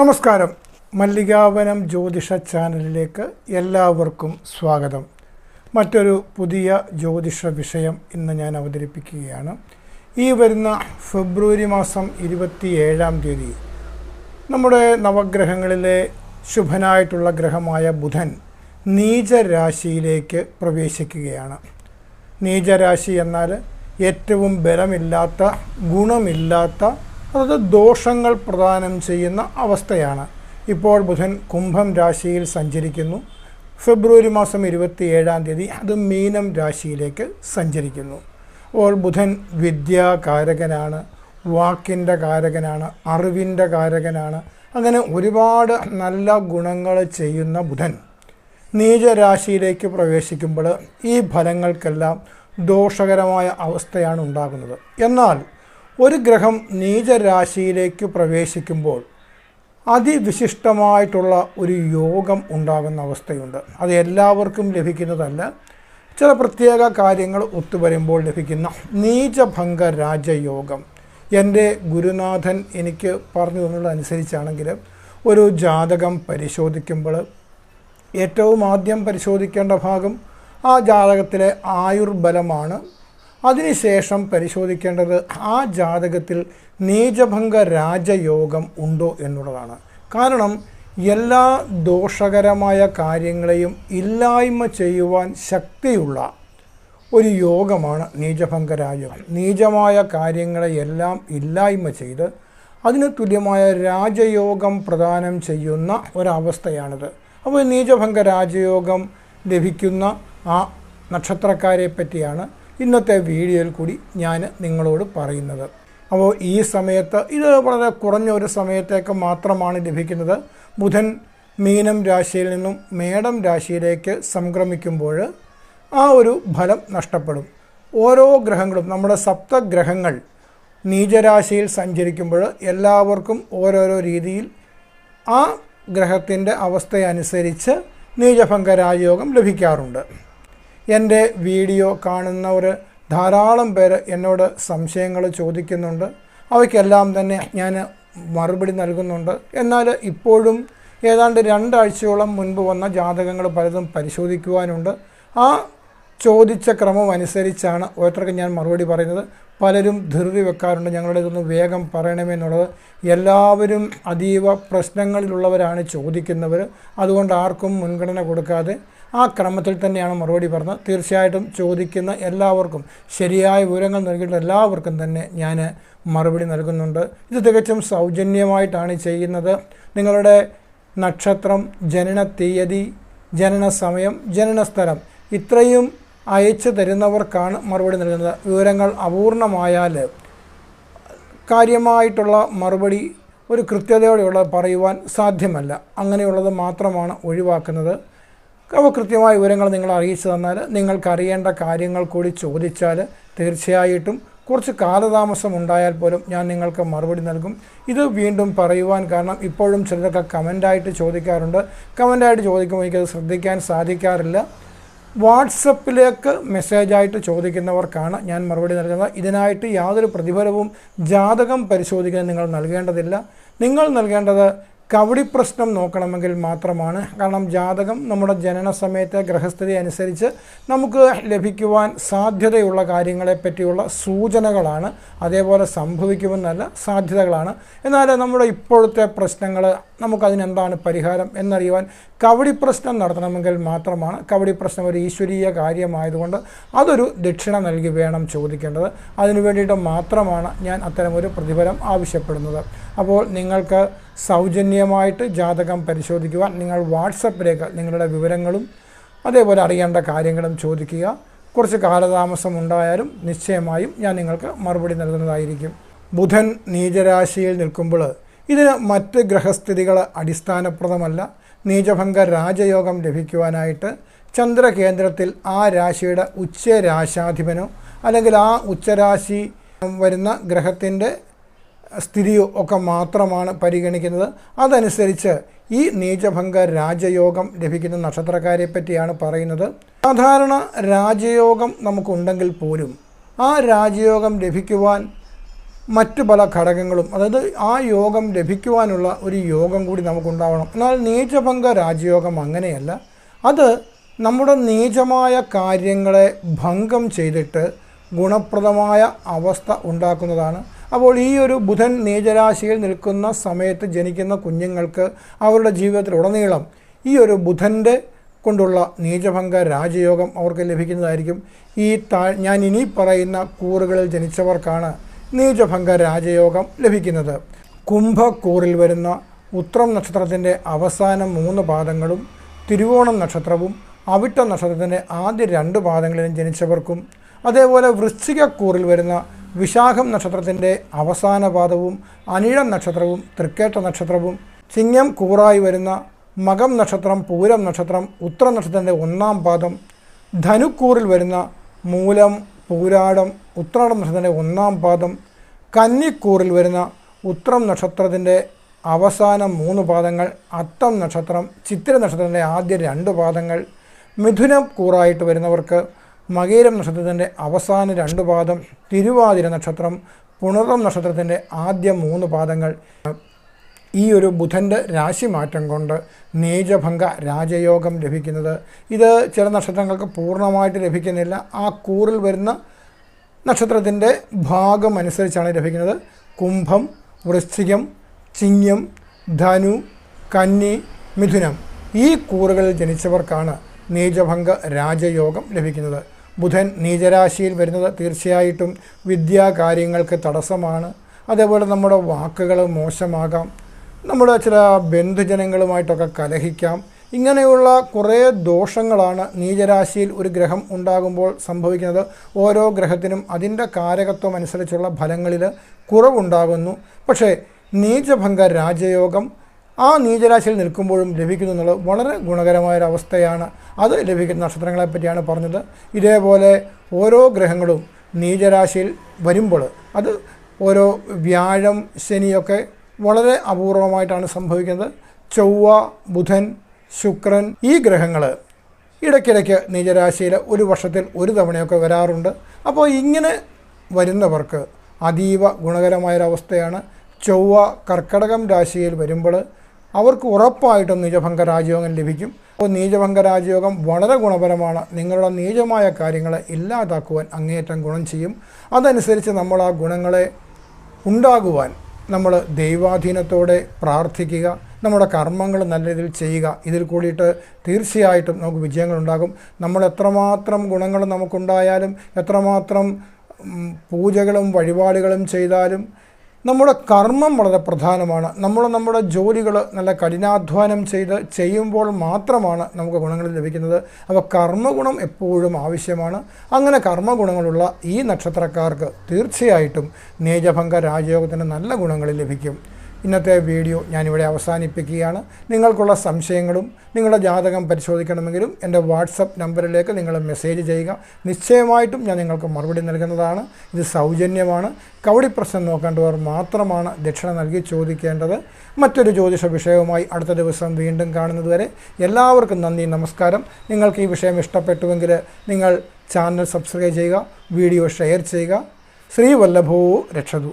നമസ്കാരം. മല്ലികാവനം ജ്യോതിഷ ചാനലിലേക്ക് എല്ലാവർക്കും സ്വാഗതം. മറ്റൊരു പുതിയ ജ്യോതിഷ വിഷയം ഇന്ന് ഞാൻ അവതരിപ്പിക്കുകയാണ്. ഈ വരുന്ന ഫെബ്രുവരി മാസം ഇരുപത്തിയേഴാം തീയതി നമ്മുടെ നവഗ്രഹങ്ങളിലെ ശുഭനായിട്ടുള്ള ഗ്രഹമായ ബുധൻ നീചരാശിയിലേക്ക് പ്രവേശിക്കുകയാണ്. നീചരാശി എന്നാൽ ഏറ്റവും ബലമില്ലാത്ത ഗുണമില്ലാത്ത അതായത് ദോഷങ്ങൾ പ്രദാനം ചെയ്യുന്ന അവസ്ഥയാണ്. ഇപ്പോൾ ബുധൻ കുംഭം രാശിയിൽ സഞ്ചരിക്കുന്നു. ഫെബ്രുവരി മാസം ഇരുപത്തി ഏഴാം തീയതി അത് മീനം രാശിയിലേക്ക് സഞ്ചരിക്കുന്നു. അപ്പോൾ ബുധൻ വിദ്യാകാരകനാണ് വാക്കിന്റെ കാരകനാണ് അറിവിന്റെ കാരകനാണ്. അങ്ങനെ ഒരുപാട് നല്ല ഗുണങ്ങൾ ചെയ്യുന്ന ബുധൻ നീചരാശിയിലേക്ക് പ്രവേശിക്കുമ്പോൾ ഈ ഫലങ്ങൾക്കെല്ലാം ദോഷകരമായ അവസ്ഥയാണ് ഉണ്ടാകുന്നത്. എന്നാൽ ഒരു ഗ്രഹം നീചരാശിയിലേക്ക് പ്രവേശിക്കുമ്പോൾ അതിവിശിഷ്ടമായിട്ടുള്ള ഒരു യോഗം ഉണ്ടാകുന്ന അവസ്ഥയുണ്ട്. അത് എല്ലാവർക്കും ലഭിക്കുന്നതല്ല. ചില പ്രത്യേക കാര്യങ്ങൾ ഒത്തുവരുമ്പോൾ ലഭിക്കുന്ന നീചഭംഗ രാജയോഗം. എന്റെ ഗുരുനാഥൻ എനിക്ക് പറഞ്ഞു തന്നതനുസരിച്ചാണെങ്കിൽ ഒരു ജാതകം പരിശോധിക്കുമ്പോൾ ഏറ്റവും ആദ്യം പരിശോധിക്കേണ്ട ഭാഗം ആ ജാതകത്തിലെ ആയുർബലമാണ്. അതിനുശേഷം പരിശോധിക്കേണ്ടത് ആ ജാതകത്തിൽ നീചഭംഗ രാജയോഗം ഉണ്ടോ എന്നുള്ളതാണ്. കാരണം എല്ലാ ദോഷകരമായ കാര്യങ്ങളെയും ഇല്ലായ്മ ചെയ്യുവാൻ ശക്തിയുള്ള ഒരു യോഗമാണ് നീചഭംഗ രാജയോഗം നീചമായ കാര്യങ്ങളെയെല്ലാം ഇല്ലായ്മ ചെയ്ത് അതിന് തുല്യമായ രാജയോഗം പ്രദാനം ചെയ്യുന്ന ഒരവസ്ഥയാണിത്. അപ്പോൾ നീചഭംഗ രാജയോഗം ലഭിക്കുന്ന ആ നക്ഷത്രക്കാരെ പറ്റിയാണ് ഇന്നത്തെ വീഡിയോയിൽ കൂടി ഞാൻ നിങ്ങളോട് പറയുന്നത്. അപ്പോൾ ഈ സമയത്ത് ഇത് വളരെ കുറഞ്ഞ ഒരു സമയത്തേക്ക് മാത്രമാണ് ലഭിക്കുന്നത്. ബുധൻ മീനം രാശിയിൽ നിന്നും മേടം രാശിയിലേക്ക് സംക്രമിക്കുമ്പോൾ ആ ഒരു ഫലം നഷ്ടപ്പെടും. ഓരോ ഗ്രഹങ്ങളും നമ്മുടെ സപ്തഗ്രഹങ്ങൾ നീചരാശിയിൽ സഞ്ചരിക്കുമ്പോൾ എല്ലാവർക്കും ഓരോരോ രീതിയിൽ ആ ഗ്രഹത്തിന്റെ അവസ്ഥയനുസരിച്ച് നീചഭംഗ രാജയോഗം ലഭിക്കാറുണ്ട്. എന്റെ വീഡിയോ കാണുന്നവർ ധാരാളം പേര് എന്നോട് സംശയങ്ങൾ ചോദിക്കുന്നുണ്ട്. അവയ്ക്കെല്ലാം തന്നെ ഞാൻ മറുപടി നൽകുന്നുണ്ട്. എന്നാൽ ഇപ്പോഴും ഏതാണ്ട് രണ്ടാഴ്ചയോളം മുൻപ് വന്ന ജാതകങ്ങൾ പലതും പരിശോധിക്കുവാനുണ്ട്. ആ ചോദിച്ച ക്രമം അനുസരിച്ചാണ് ഓരോരുത്തർക്കും ഞാൻ മറുപടി പറയുന്നത്. പലരും ധൃതി വെക്കാറുണ്ട്. ഞങ്ങളുടെ ഇതൊന്ന് വേഗം പറയണമെന്നുള്ളത് എല്ലാവരും അതീവ പ്രശ്നങ്ങളിലുള്ളവരാണ് ചോദിക്കുന്നവർ. അതുകൊണ്ട് ആർക്കും മുൻഗണന കൊടുക്കാതെ ആ ക്രമത്തിൽ തന്നെയാണ് മറുപടി പറഞ്ഞത്. തീർച്ചയായിട്ടും ചോദിക്കുന്ന എല്ലാവർക്കും ശരിയായ വിവരങ്ങൾ നൽകിയിട്ടുള്ള എല്ലാവർക്കും തന്നെ ഞാൻ മറുപടി നൽകുന്നുണ്ട്. ഇത് തികച്ചും സൗജന്യമായിട്ടാണ് ചെയ്യുന്നത്. നിങ്ങളുടെ നക്ഷത്രം ജനന തീയതി ജനന സമയം ജനന സ്ഥലം ഇത്രയും അയച്ചു തരുന്നവർക്കാണ് മറുപടി നൽകുന്നത്. വിവരങ്ങൾ അപൂർണമായാൽ കാര്യമായിട്ടുള്ള മറുപടി ഒരു കൃത്യതയോടെയുള്ള പറയുവാൻ സാധ്യമല്ല. അങ്ങനെയുള്ളത് മാത്രമാണ് ഒഴിവാക്കുന്നത്. അപ്പോൾ കൃത്യമായ വിവരങ്ങൾ നിങ്ങൾ അറിയിച്ചു തന്നാൽ നിങ്ങൾക്ക് അറിയേണ്ട കാര്യങ്ങൾ കൂടി ചോദിച്ചാൽ തീർച്ചയായിട്ടും കുറച്ച് കാലതാമസം ഉണ്ടായാൽ പോലും ഞാൻ നിങ്ങൾക്ക് മറുപടി നൽകും. ഇത് വീണ്ടും പറയുവാൻ കാരണം ഇപ്പോഴും ചിലരൊക്കെ കമന്റായിട്ട് ചോദിക്കാറുണ്ട്. കമന്റായിട്ട് ചോദിക്കുമ്പോൾ എനിക്കത് ശ്രദ്ധിക്കാൻ സാധിക്കാറില്ല. വാട്സപ്പിലേക്ക് മെസ്സേജായിട്ട് ചോദിക്കുന്നവർക്കാണ് ഞാൻ മറുപടി നൽകുന്നത്. ഇതിനായിട്ട് യാതൊരു പ്രതിഫലവും ജാതകം പരിശോധിക്കാൻ നിങ്ങൾ നൽകേണ്ടതില്ല. നിങ്ങൾ നൽകേണ്ടത് കവടി പ്രശ്നം നോക്കണമെങ്കിൽ മാത്രമാണ്. കാരണം ജാതകം നമ്മുടെ ജനന സമയത്തെ ഗ്രഹസ്ഥിതി അനുസരിച്ച് നമുക്ക് ലഭിക്കുവാൻ സാധ്യതയുള്ള കാര്യങ്ങളെ പറ്റിയുള്ള സൂചനകളാണ്. അതേപോലെ സംഭവിക്കുമെന്നല്ല സാധ്യതകളാണ്. എന്നാൽ നമ്മുടെ ഇപ്പോഴത്തെ പ്രശ്നങ്ങൾ നമുക്കതിനെന്താണ് പരിഹാരം എന്നറിയുവാൻ കവടി പ്രശ്നം നടത്തണമെങ്കിൽ മാത്രമാണ് കവടി പ്രശ്നം ഒരു ഈശ്വരീയ കാര്യമായതുകൊണ്ട് അതൊരു ദക്ഷിണ നൽകി വേണം ചോദിക്കേണ്ടത്. അതിനു വേണ്ടിയിട്ട് മാത്രമാണ് ഞാൻ അത്തരമൊരു പ്രതിഫലം ആവശ്യപ്പെടുന്നത്. അപ്പോൾ നിങ്ങൾക്ക് സൗജന്യമായിട്ട് ജാതകം പരിശോധിക്കുവാൻ നിങ്ങൾ വാട്സപ്പിലേക്ക് നിങ്ങളുടെ വിവരങ്ങളും അതേപോലെ അറിയേണ്ട കാര്യങ്ങളും ചോദിക്കുക. കുറച്ച് കാലതാമസം ഉണ്ടായാലും നിശ്ചയമായും ഞാൻ നിങ്ങൾക്ക് മറുപടി നൽകുന്നതായിരിക്കും. ബുധൻ നീചരാശിയിൽ നിൽക്കുമ്പോൾ ഇതിന് മറ്റ് ഗ്രഹസ്ഥിതികൾ അടിസ്ഥാനപ്രദമല്ല. നീചഭംഗ രാജയോഗം ലഭിക്കുവാനായിട്ട് ചന്ദ്രകേന്ദ്രത്തിൽ ആ രാശിയുടെ ഉച്ചരാശാധിപനോ അല്ലെങ്കിൽ ആ ഉച്ചരാശി വരുന്ന ഗ്രഹത്തിന്റെ സ്ഥിതിയോ ഒക്കെ മാത്രമാണ് പരിഗണിക്കുന്നത്. അതനുസരിച്ച് ഈ നീചഭംഗ രാജയോഗം ലഭിക്കുന്ന നക്ഷത്രക്കാരെ പറ്റിയാണ് പറയുന്നത്. സാധാരണ രാജയോഗം നമുക്കുണ്ടെങ്കിൽ പോലും ആ രാജയോഗം ലഭിക്കുവാൻ മറ്റ് പല ഘടകങ്ങളും അതായത് ആ യോഗം ലഭിക്കുവാനുള്ള ഒരു യോഗം കൂടി നമുക്കുണ്ടാവണം. എന്നാൽ നീചഭംഗ രാജയോഗം അങ്ങനെയല്ല. അത് നമ്മുടെ നീചമായ കാര്യങ്ങളെ ഭംഗം ചെയ്തിട്ട് ഗുണപ്രദമായ അവസ്ഥ ഉണ്ടാക്കുന്നതാണ്. അപ്പോൾ ഈ ഒരു ബുധൻ നീചരാശിയിൽ നിൽക്കുന്ന സമയത്ത് ജനിക്കുന്ന കുഞ്ഞുങ്ങൾക്ക് അവരുടെ ജീവിതത്തിലുടനീളം ഈ ഒരു ബുധന്റെ കൊണ്ടുള്ള നീചഭംഗ രാജയോഗം അവർക്ക് ലഭിക്കുന്നതായിരിക്കും. ഈ താ ഞാൻ ഇനി പറയുന്ന കൂറുകളിൽ ജനിച്ചവർക്കാണ് നീചഭംഗ രാജയോഗം ലഭിക്കുന്നത്. കുംഭക്കൂറിൽ വരുന്ന ഉത്രം നക്ഷത്രത്തിന്റെ അവസാന മൂന്ന് പാദങ്ങളും തിരുവോണം നക്ഷത്രവും അവിട്ട നക്ഷത്രത്തിന്റെ ആദ്യ രണ്ട് പാദങ്ങളിലും ജനിച്ചവർക്കും അതേപോലെ വൃശ്ചികക്കൂറിൽ വരുന്ന വിശാഖം നക്ഷത്രത്തിന്റെ അവസാന പാദവും അനിഴം നക്ഷത്രവും തൃക്കേട്ട നക്ഷത്രവും ചിങ്ങം കൂറായി വരുന്ന മകം നക്ഷത്രം പൂരം നക്ഷത്രം ഉത്തര നക്ഷത്രത്തിന്റെ ഒന്നാം പാദം ധനുക്കൂറിൽ വരുന്ന മൂലം പൂരാടം ഉത്രാടം നക്ഷത്രത്തിന്റെ ഒന്നാം പാദം കന്നിക്കൂറിൽ വരുന്ന ഉത്രം നക്ഷത്രത്തിന്റെ അവസാന മൂന്ന് പാദങ്ങൾ അത്തം നക്ഷത്രം ചിത്തിര നക്ഷത്രത്തിന്റെ ആദ്യ രണ്ട് പാദങ്ങൾ മിഥുനം കൂറായിട്ട് വരുന്നവർക്ക് മകേരം നക്ഷത്രത്തിന്റെ അവസാന രണ്ട് പാദം തിരുവാതിര നക്ഷത്രം പുണർതം നക്ഷത്രത്തിന്റെ ആദ്യ മൂന്ന് പാദങ്ങൾ ഈ ഒരു ബുധന്റെ രാശിമാറ്റം കൊണ്ട് നീചഭംഗ രാജയോഗം ലഭിക്കുന്നത്. ഇത് ചില നക്ഷത്രങ്ങൾക്ക് പൂർണമായിട്ട് ലഭിക്കുന്നില്ല. ആ കൂറിൽ വരുന്ന നക്ഷത്രത്തിന്റെ ഭാഗം അനുസരിച്ചാണ് ലഭിക്കുന്നത്. കുംഭം വൃശ്ചികം ചിങ്ങം ധനു കന്നി മിഥുനം ഈ കൂറുകളിൽ ജനിച്ചവർക്കാണ് നീചഭംഗ രാജയോഗം ലഭിക്കുന്നത്. ബുധൻ നീചരാശിയിൽ വരുന്നത് തീർച്ചയായിട്ടും വിദ്യാകാര്യങ്ങൾക്ക് തടസ്സമാണ്. അതേപോലെ നമ്മുടെ വാക്കുകൾ മോശമാകാം. നമ്മുടെ ചില ബന്ധുജനങ്ങളുമായിട്ടൊക്കെ കലഹിക്കാം. ഇങ്ങനെയുള്ള കുറേ ദോഷങ്ങളാണ് നീചരാശിയിൽ ഒരു ഗ്രഹം ഉണ്ടാകുമ്പോൾ സംഭവിക്കുന്നത്. ഓരോ ഗ്രഹത്തിനും അതിന്റെ കാരകത്വം അനുസരിച്ചുള്ള ഫലങ്ങളിൽ കുറവുണ്ടാകുന്നു. പക്ഷേ നീചഭംഗ രാജയോഗം ആ നീചരാശിയിൽ നിൽക്കുമ്പോഴും ലഭിക്കുന്നു എന്നുള്ളത് വളരെ ഗുണകരമായൊരവസ്ഥയാണ്. അത് ലഭിക്കുന്ന നക്ഷത്രങ്ങളെ പറ്റിയാണ് പറഞ്ഞത്. ഇതേപോലെ ഓരോ ഗ്രഹങ്ങളും നീചരാശിയിൽ വരുമ്പോൾ അത് ഓരോ വ്യാഴം ശനിയൊക്കെ വളരെ അപൂർവമായിട്ടാണ് സംഭവിക്കുന്നത്. ചൊവ്വ ബുധൻ ശുക്രൻ ഈ ഗ്രഹങ്ങൾ ഇടയ്ക്കിടയ്ക്ക് നീചരാശിയിൽ ഒരു വർഷത്തിൽ ഒരു തവണയൊക്കെ വരാറുണ്ട്. അപ്പോൾ ഇങ്ങനെ വരുന്നവർക്ക് അതീവ ഗുണകരമായൊരവസ്ഥയാണ് ചൊവ്വ കർക്കടകം രാശിയിൽ വരുമ്പോൾ അവർക്ക് ഉറപ്പായിട്ടും നീചഭംഗ രാജയോഗം ലഭിക്കും. അപ്പോൾ നീചഭംഗ രാജയോഗം വളരെ ഗുണപരമാണ്. നിങ്ങളുടെ നീചമായ കാര്യങ്ങളെ ഇല്ലാതാക്കുവാൻ അങ്ങേയറ്റം ഗുണം ചെയ്യും. അതനുസരിച്ച് നമ്മൾ ആ ഗുണങ്ങളെ ഉണ്ടാകുവാൻ നമ്മൾ ദൈവാധീനത്തോടെ പ്രാർത്ഥിക്കുക നമ്മുടെ കർമ്മങ്ങൾ നല്ല രീതിയിൽ ചെയ്യുക. ഇതിൽ കൂടിയിട്ട് തീർച്ചയായിട്ടും നമുക്ക് വിജയങ്ങളുണ്ടാകും. നമ്മൾ എത്രമാത്രം ഗുണങ്ങൾ നമുക്കുണ്ടായാലും എത്രമാത്രം പൂജകളും വഴിപാടുകളും ചെയ്താലും നമ്മുടെ കർമ്മം വളരെ പ്രധാനമാണ്. നമ്മൾ നമ്മുടെ ജോലികൾ നല്ല കഠിനാധ്വാനം ചെയ്ത് ചെയ്യുമ്പോൾ മാത്രമാണ് നമുക്ക് ഗുണങ്ങൾ ലഭിക്കുന്നത്. അപ്പോൾ കർമ്മഗുണം എപ്പോഴും ആവശ്യമാണ്. അങ്ങനെ കർമ്മഗുണങ്ങളുള്ള ഈ നക്ഷത്രക്കാർക്ക് തീർച്ചയായിട്ടും നേജഭംഗ രാജയോഗത്തിന് നല്ല ഗുണങ്ങൾ ലഭിക്കും. ഇന്നത്തെ വീഡിയോ ഞാനിവിടെ അവസാനിപ്പിക്കുകയാണ്. നിങ്ങൾക്കുള്ള സംശയങ്ങളും നിങ്ങളുടെ ജാതകം പരിശോധിക്കണമെങ്കിലും എന്റെ വാട്സപ്പ് നമ്പറിലേക്ക് നിങ്ങൾ മെസ്സേജ് ചെയ്യുക. നിശ്ചയമായിട്ടും ഞാൻ നിങ്ങൾക്ക് മറുപടി നൽകുന്നതാണ്. ഇത് സൗജന്യമാണ്. കവടി പ്രശ്നം നോക്കേണ്ടവർ മാത്രമാണ് ദക്ഷിണ നൽകി ചോദിക്കേണ്ടത്. മറ്റൊരു ജ്യോതിഷ വിഷയവുമായി അടുത്ത ദിവസം വീണ്ടും കാണുന്നതുവരെ എല്ലാവർക്കും നന്ദി നമസ്കാരം. നിങ്ങൾക്ക് ഈ വിഷയം ഇഷ്ടപ്പെട്ടുവെങ്കിൽ നിങ്ങൾ ചാനൽ സബ്സ്ക്രൈബ് ചെയ്യുക വീഡിയോ ഷെയർ ചെയ്യുക. ശ്രീവല്ലഭോ രക്ഷതു.